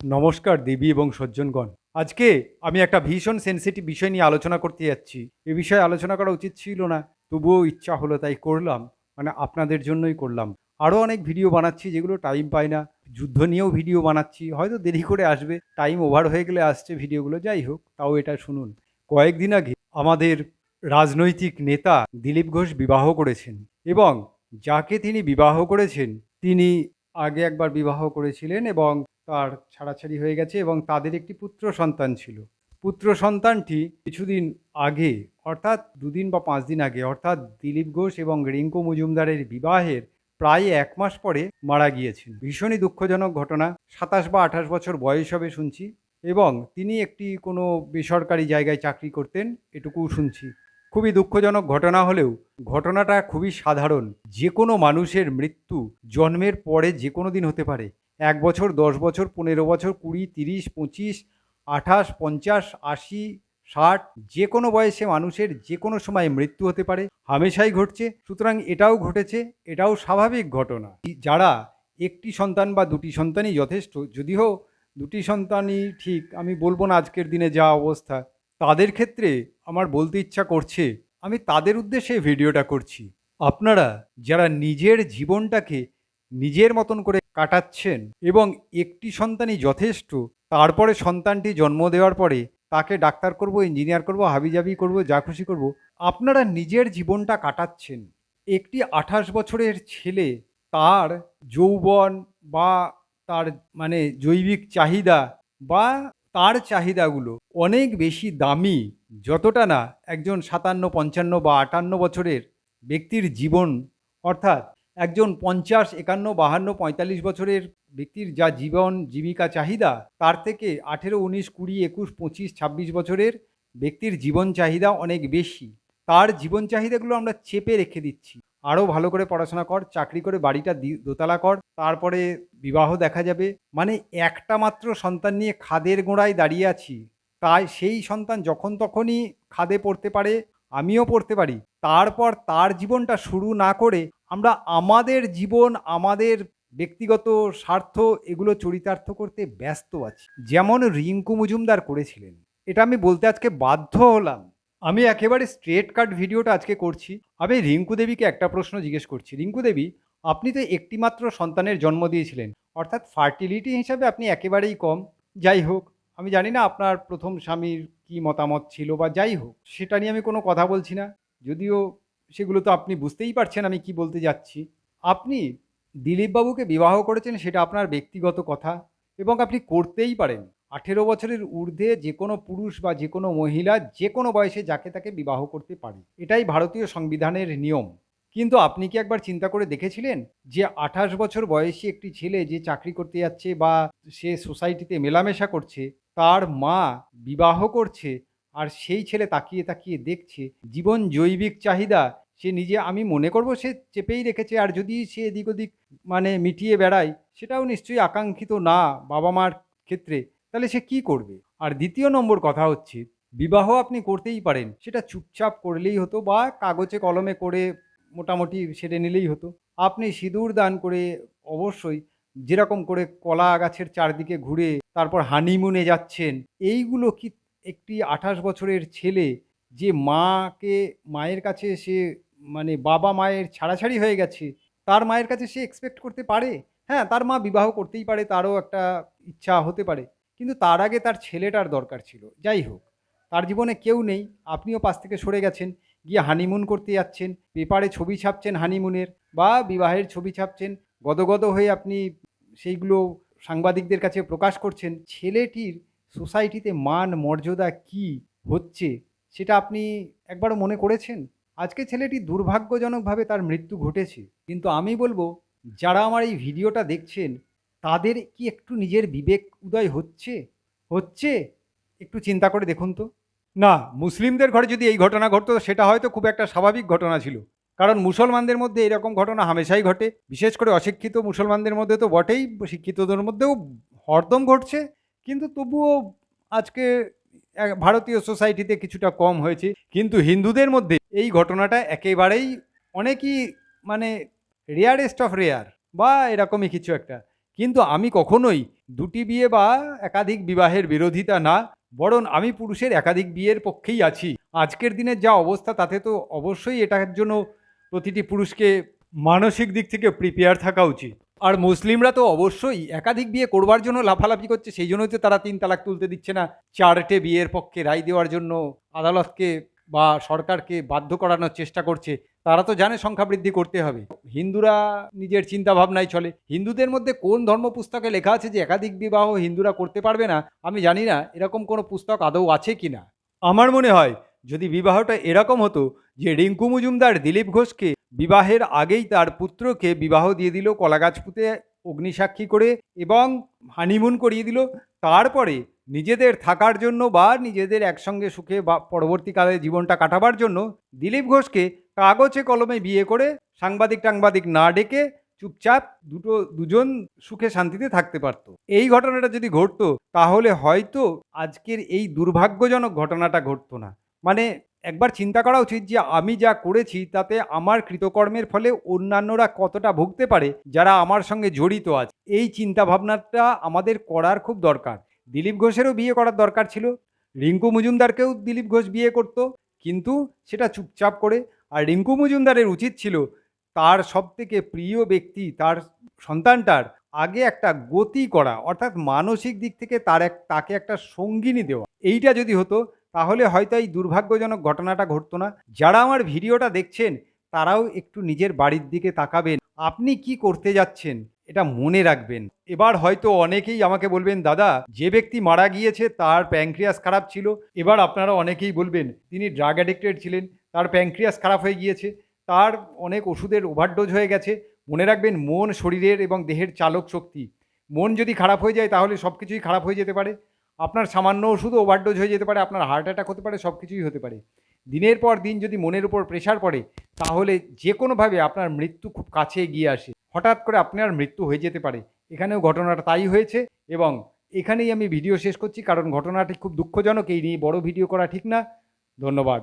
নমস্কার দেবী এবং সজ্জনগণ। আজকে আমি একটা ভীষণ সেন্সিটিভ বিষয় নিয়ে আলোচনা করতে যাচ্ছি। এ বিষয়ে আলোচনা করা উচিত ছিল না, তবুও ইচ্ছা হলো তাই করলাম মানে আপনাদের জন্যই করলাম। আরও অনেক ভিডিও বানাচ্ছি যেগুলো টাইম পাই না, যুদ্ধ নিয়েও ভিডিও বানাচ্ছি, হয়তো দেরি করে আসবে টাইম ওভার হয়ে গেলে আসছে ভিডিওগুলো যাই হোক, তাও এটা শুনুন। কয়েকদিন আগে আমাদের রাজনৈতিক নেতা দিলীপ ঘোষ বিবাহ করেছেন এবং যাকে তিনি বিবাহ করেছেন, তিনি আগে একবার বিবাহ করেছিলেন এবং তার ছাড়াছাড়ি হয়ে গেছে এবং তাদের একটি পুত্র সন্তান ছিল। পুত্র সন্তানটি কিছুদিন আগে, অর্থাৎ দুদিন বা পাঁচ দিন আগে, অর্থাৎ দিলীপ ঘোষ এবং রিঙ্কু মজুমদারের বিবাহের প্রায় এক মাস পরে মারা গিয়েছেন ভীষণই দুঃখজনক ঘটনা, সাতাশ বা আঠাশ বছর বয়স হবে শুনছি এবং তিনি একটি কোনো বেসরকারি জায়গায় চাকরি করতেন এটুকুও শুনছি। খুবই দুঃখজনক ঘটনা হলেও ঘটনাটা খুবই সাধারণ। যে কোনো মানুষের মৃত্যু জন্মের পরে যে কোনো দিন হতে পারে। এক বছর, দশ বছর, পনেরো বছর, কুড়ি, তিরিশ, পঁচিশ, আঠাশ, পঞ্চাশ, আশি, ষাট, যে কোনো বয়সে মানুষের যে কোনো সময় মৃত্যু হতে পারে, হামেশাই ঘটছে। সুতরাং এটাও ঘটেছে, এটাও স্বাভাবিক ঘটনা। যারা একটি সন্তান বা দুটি সন্তানই যথেষ্ট, যদিও দুটি সন্তানই ঠিক, আমি বলব না আজকের দিনে যা অবস্থা, তাদের ক্ষেত্রে আমার বলতে ইচ্ছা করছে, আমি তাদের উদ্দেশ্যে ভিডিওটা করছি। আপনারা যারা নিজের জীবনটাকে নিজের মতন করে কাটাচ্ছেন এবং একটি সন্তানই যথেষ্ট, তারপরে সন্তানটি জন্ম দেওয়ার পরে তাকে ডাক্তার করব, ইঞ্জিনিয়ার করব, হাবিজাবি করব, যা খুশি করব, আপনারা নিজের জীবনটা কাটাচ্ছেন। একটি আঠাশ বছরের ছেলে তার যৌবন বা তার মানে জৈবিক চাহিদা বা তার চাহিদাগুলো অনেক বেশি দামি, যতটা না একজন সাতান্ন, পঞ্চান্ন বা আটান্ন বছরের ব্যক্তির জীবন। অর্থাৎ একজন পঞ্চাশ, একান্ন, বাহান্ন, পঁয়তাল্লিশ বছরের ব্যক্তির যা জীবন, জীবিকা, চাহিদা, তার থেকে আঠেরো, উনিশ, কুড়ি, একুশ, পঁচিশ, ছাব্বিশ বছরের ব্যক্তির জীবন চাহিদা অনেক বেশি। তার জীবন চাহিদাগুলো আমরা চেপে রেখে দিচ্ছি। আরও ভালো করে পড়াশোনা কর, চাকরি করে বাড়িটা দোতলা কর, তারপরে বিবাহ দেখা যাবে। মানে একটা মাত্র সন্তান নিয়ে খাদের গোড়ায় দাঁড়িয়ে আছি। তাই সেই সন্তান যখন তখনই খাদে পড়তে পারে, আমিও পড়তে পারি। তারপর তার জীবনটা শুরু না করে আমরা আমাদের জীবন, আমাদের ব্যক্তিগত স্বার্থ এগুলো চরিতার্থ করতে ব্যস্ত আছি। যেমন রিঙ্কু মজুমদার করেছিলেন। এটা আমি বলতে আজকে বাধ্য হলাম। আমি একেবারে স্ট্রেট কাট ভিডিওটা আজকে করছি। আমি রিঙ্কু দেবীকে একটা প্রশ্ন জিজ্ঞেস করছি। রিঙ্কু দেবী, আপনি তো একটিমাত্র সন্তানের জন্ম দিয়েছিলেন। অর্থাৎ ফার্টিলিটি হিসাবে আপনি একেবারেই কম। যাই হোক, আমি জানি না আপনার প্রথম স্বামীর কি মতামত ছিল বা যাই হোক, সেটা নিয়ে আমি কোনো কথা বলছি না। যদিও সেগুলো তো আপনি বুঝতেই পারছেন আমি কি বলতে যাচ্ছি। আপনি দিলীপবাবুকে বিবাহ করেছেন সেটা আপনার ব্যক্তিগত কথা এবং আপনি করতেই পারেন। আঠেরো বছরের ঊর্ধ্বে যে কোনো পুরুষ বা যে কোনো মহিলা যে কোনো বয়সে যাকে তাকে বিবাহ করতে পারে। এটাই ভারতীয় সংবিধানের নিয়ম। কিন্তু আপনি কি একবার চিন্তা করে দেখেছিলেন যে আঠাশ বছর বয়সী একটি ছেলে যে চাকরি করতে যাচ্ছে বা সে সোসাইটিতে মেলামেশা করছে, তার মা বিবাহ করছে আর সেই ছেলে তাকিয়ে তাকিয়ে দেখছে, জীবন জৈবিক চাহিদা, সে নিজে আমি মনে করব সে চেপেই রেখেছে, আর যদি সে এদিক ওদিক মানে মিটিয়ে বেড়ায়, সেটাও নিশ্চয়ই আকাঙ্ক্ষিত না বাবা মার ক্ষেত্রে। তাহলে সে কি করবে? আর দ্বিতীয় নম্বর কথা হচ্ছে, বিবাহ আপনি করতেই পারেন, সেটা চুপচাপ করলেই হতো বা কাগজে কলমে করে মোটামুটি সেরে নিলেই হতো। আপনি সিঁদুর দান করে অবশ্যই যেরকম করে কলা গাছের চারদিকে ঘুরে, তারপর হানিমুনে যাচ্ছেন, এইগুলো কি একটি আঠাশ বছরের ছেলে যে মাকে, মায়ের কাছে সে মানে বাবা মায়ের ছাড়াছাড়ি হয়ে গেছে, তার মায়ের কাছে সে এক্সপেক্ট করতে পারে? হ্যাঁ তার মা বিবাহ করতেই পারে, তারও একটা ইচ্ছা হতে পারে। কিন্তু তার আগে তার ছেলেটার দরকার ছিল। যাই হোক, তার জীবনে কেউ নেই, আপনিও পাশ থেকে সরে গেছেন, গিয়ে হানিমুন করতে যাচ্ছেন, পেপারে ছবি ছাপছেন হানিমুনের বা বিবাহের ছবি ছাপছেন, গদগদ হয়ে আপনি সেইগুলো সাংবাদিকদের কাছে প্রকাশ করছেন। ছেলেটির সোসাইটিতে মান, মর্যাদা কি হচ্ছে সেটা আপনি একবারও মনে করেছেন? আজকে ছেলেটি দুর্ভাগ্যজনকভাবে তার মৃত্যু ঘটেছে। কিন্তু আমি বলব, যারা আমার এই ভিডিওটা দেখছেন, তাদের কি একটু নিজের বিবেক উদয় হচ্ছে? হচ্ছে? একটু চিন্তা করে দেখুন তো। না, মুসলিমদের ঘরে যদি এই ঘটনা ঘটতো, সেটা হয়তো খুব একটা স্বাভাবিক ঘটনা ছিল। কারণ মুসলমানদের মধ্যে এরকম ঘটনা হামেশাই ঘটে। বিশেষ করে অশিক্ষিত মুসলমানদের মধ্যে তো বটেই, শিক্ষিতদের মধ্যেও হরদম ঘটছে। কিন্তু তবুও আজকে ভারতীয় সোসাইটিতে কিছুটা কম হয়েছে। কিন্তু হিন্দুদের মধ্যে এই ঘটনাটা একেবারেই অনেকই মানে রেয়ারেস্ট অফ রেয়ার বা এরকমই কিছু একটা। কিন্তু আমি কখনোই দুটি বিয়ে বা একাধিক বিবাহের বিরোধিতা না, বরং আমি পুরুষের একাধিক বিয়ের পক্ষেই আছি। আজকের দিনের যা অবস্থা, তাতে তো অবশ্যই এটার জন্য প্রতিটি পুরুষকে মানসিক দিক থেকে প্রিপেয়ার থাকা উচিত। আর মুসলিমরা তো অবশ্যই একাধিক বিয়ে করবার জন্য লাফালাফি করছে, সেই জন্যই তো তারা তিন তালাক তুলতে দিচ্ছে না। চারটে বিয়ের পক্ষে রায় দেওয়ার জন্য আদালতকে বা সরকারকে বাধ্য করানোর চেষ্টা করছে। তারা তো জানে সংখ্যা বৃদ্ধি করতে হবে। হিন্দুরা নিজের চিন্তা ভাবনায় চলে। হিন্দুদের মধ্যে কোন ধর্ম পুস্তকে লেখা আছে যে একাধিক বিবাহ হিন্দুরা করতে পারবে না, আমি জানি না। এরকম কোনো পুস্তক আদৌ আছে কি না? আমার মনে হয়, যদি বিবাহটা এরকম হতো যে রিঙ্কু মজুমদার, দিলীপ ঘোষকে বিবাহের আগেই তার পুত্রকে বিবাহ দিয়ে দিল, কলাগাছ পুঁতে অগ্নিসাক্ষী করে এবং হানিমুন করিয়ে দিল। তারপরে নিজেদের থাকার জন্য বা নিজেদের একসঙ্গে সুখে বা পরবর্তীকালে জীবনটা কাটাবার জন্য দিলীপ ঘোষকে কাগজে কলমে বিয়ে করে সাংবাদিক টাংবাদিক না ডেকে চুপচাপ দুটো, দুজন সুখে শান্তিতে থাকতে পারতো। এই ঘটনাটা যদি ঘটতো, তাহলে হয়তো আজকের এই দুর্ভাগ্যজনক ঘটনাটা ঘটতো না। মানে একবার চিন্তা করা উচিত যে আমি যা করেছি তাতে আমার কৃতকর্মের ফলে অন্যান্যরা কতটা ভুগতে পারে, যারা আমার সঙ্গে জড়িত আছে। এই চিন্তা ভাবনাটা আমাদের করার খুব দরকার। দিলীপ ঘোষেরও বিয়ে করার দরকার ছিল। রিঙ্কু মজুমদারকেও দিলীপ ঘোষ বিয়ে করতো। কিন্তু সেটা চুপচাপ করে। আর রিঙ্কু মজুমদারের উচিত ছিল তার সব থেকে প্রিয় ব্যক্তি, তার সন্তানটার আগে একটা গতি করা, অর্থাৎ মানসিক দিক থেকে তার এক, তাকে একটা সঙ্গিনী দেওয়া। এইটা যদি হতো তাহলে হয়তো এই দুর্ভাগ্যজনক ঘটনাটা ঘটতো না। যারা আমার ভিডিওটা দেখছেন, তারাও একটু নিজের বাড়ির দিকে তাকাবেন। আপনি কি করতে যাচ্ছেন, এটা মনে রাখবেন। এবার হয়তো অনেকেই আমাকে বলবেন, দাদা, যে ব্যক্তি মারা গিয়েছে, তার প্যাংক্রিয়াস খারাপ ছিল। এবার আপনারা অনেকেই বলবেন, তিনি ড্রাগ অ্যাডিক্টেড ছিলেন, তার প্যাংক্রিয়াস খারাপ হয়ে গিয়েছে, তার অনেক ওষুধের ওভারডোজ হয়ে গেছে। মনে রাখবেন, মন, শরীরের এবং দেহের চালক শক্তি। মন যদি খারাপ হয়ে যায়, তাহলে সব কিছুই খারাপ হয়ে যেতে পারে। আপনার সামান্য ওষুধ ওভারডোজ হয়ে যেতে পারে, আপনার হার্ট অ্যাটাক হতে পারে সব কিছুই হতে পারে। দিনের পর দিন যদি মনের উপর প্রেশার পড়ে, তাহলে যে কোনোভাবে আপনার মৃত্যু খুব কাছে এগিয়ে আসে। হঠাৎ করে আপনার মৃত্যু হয়ে যেতে পারে। এখানেও ঘটনাটা তাই হয়েছে এবং এখানেই আমি ভিডিও শেষ করছি, কারণ ঘটনাটি খুব দুঃখজনক, এই নিয়ে বড় ভিডিও করা ঠিক না। ধন্যবাদ।